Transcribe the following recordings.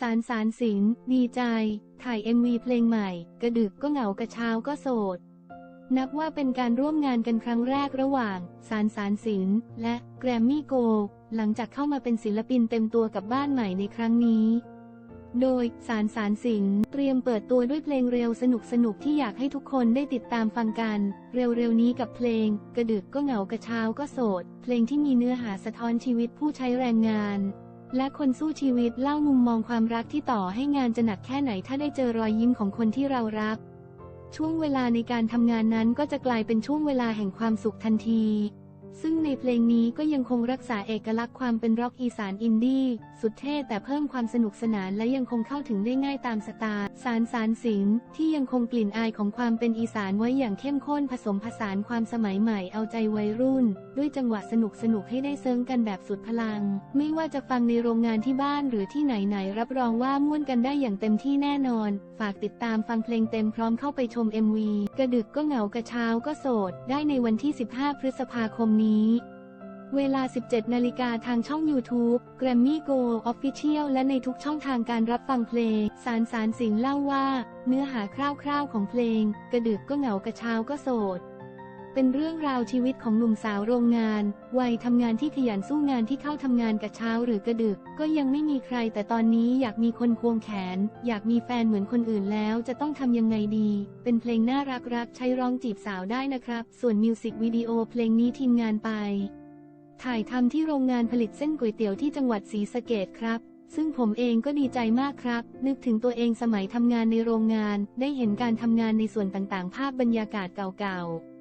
สารสารสินดีใจ ถ่าย MV เพลงใหม่ กระดึกก็เหงากระเช้าก็โสด นับว่าเป็นการร่วมงานกันครั้งแรกระหว่าง สารสารสินและแกรมมี่โก หลังจากเข้ามาเป็นศิลปินเต็มตัวกับบ้านใหม่ในครั้งนี้ โดยสารสารสินเตรียมเปิดตัวด้วยเพลงเร็วสนุกสนุกที่อยากให้ทุกคนได้ติดตามฟังกัน เร็วๆนี้กับเพลง กระดึกก็เหงากระเช้าก็โสด เพลงที่มีเนื้อหาสะท้อนชีวิตผู้ใช้แรงงาน และคนสู้ชีวิตเล่ามุมมองความรักที่ต่อให้งานจะหนักแค่ไหนถ้าได้เจอรอยยิ้มของคนที่เรารัก ช่วงเวลาในการทำงานนั้นก็จะกลายเป็นช่วงเวลาแห่งความสุขทันที ซึ่งในเพลงนี้ก็ยังคงรักษาเอกลักษณ์ความเป็นร็อกอีสานอินดี้สุดเท่แต่เพิ่มความสนุกสนานและยังคงเข้าถึงได้ง่ายตามสไตล์สารสารสิงที่ยังคงกลิ่นอายของความเป็นอีสานไว้อย่างเข้มข้นผสมผสานความสมัยใหม่เอาใจวัยรุ่น ด้วยจังหวะสนุกสนุกให้ได้เซิงกันแบบสุดพลัง ไม่ว่าจะฟังในโรงงานที่บ้านหรือที่ไหนๆรับรองว่าม่วนกันได้อย่างเต็มที่แน่นอน ฝากติดตามฟังเพลงเต็มพร้อมเข้าไปชม MV กระดึกก็เหงากระเช้าก็โสด ได้ในวันที่ 15 พฤษภาคมนี้เวลา 17 นาฬิกาทางช่อง YouTube Grammy Go Official และในทุกช่องทางการรับฟังเพลง สารสารสิงเล่าว่า เนื้อหาคร่าวๆของเพลง กระดึกก็เหงากระเช้าก็โสด เป็นเรื่องราวชีวิตของหนุ่มสาวโรงงาน วัยทำงานที่ขยันสู้งานที่เข้าทำงานกะเช้าหรือกระดึก ก็ยังไม่มีใคร แต่ตอนนี้อยากมีคนควงแขน อยากมีแฟนเหมือนคนอื่นแล้วจะต้องทำยังไงดี เป็นเพลงน่ารักๆ ใช้ร้องจีบสาวได้นะครับ ส่วนมิวสิกวิดีโอเพลงนี้ทีมงานไป ถ่ายทำที่โรงงานผลิตเส้นก๋วยเตี๋ยวที่จังหวัดศรีสะเกดครับซึ่งผมเองก็ดีใจมากครับ นึกถึงตัวเองสมัยทำงานในโรงงาน ได้เห็นการทำงานในส่วนต่างๆ ภาพบรรยากาศเก่าๆ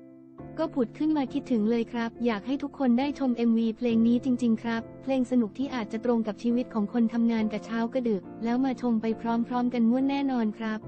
ก็ผุดขึ้นมาคิดถึงเลยครับ อยากให้ทุกคนได้ชม MV เพลงนี้จริง ๆ ครับ เพลงสนุกที่อาจจะตรงกับชีวิตของคนทำงานกระเช้ากระดึก แล้วมาชมไปพร้อม ๆ กันม่วนแน่นอนครับ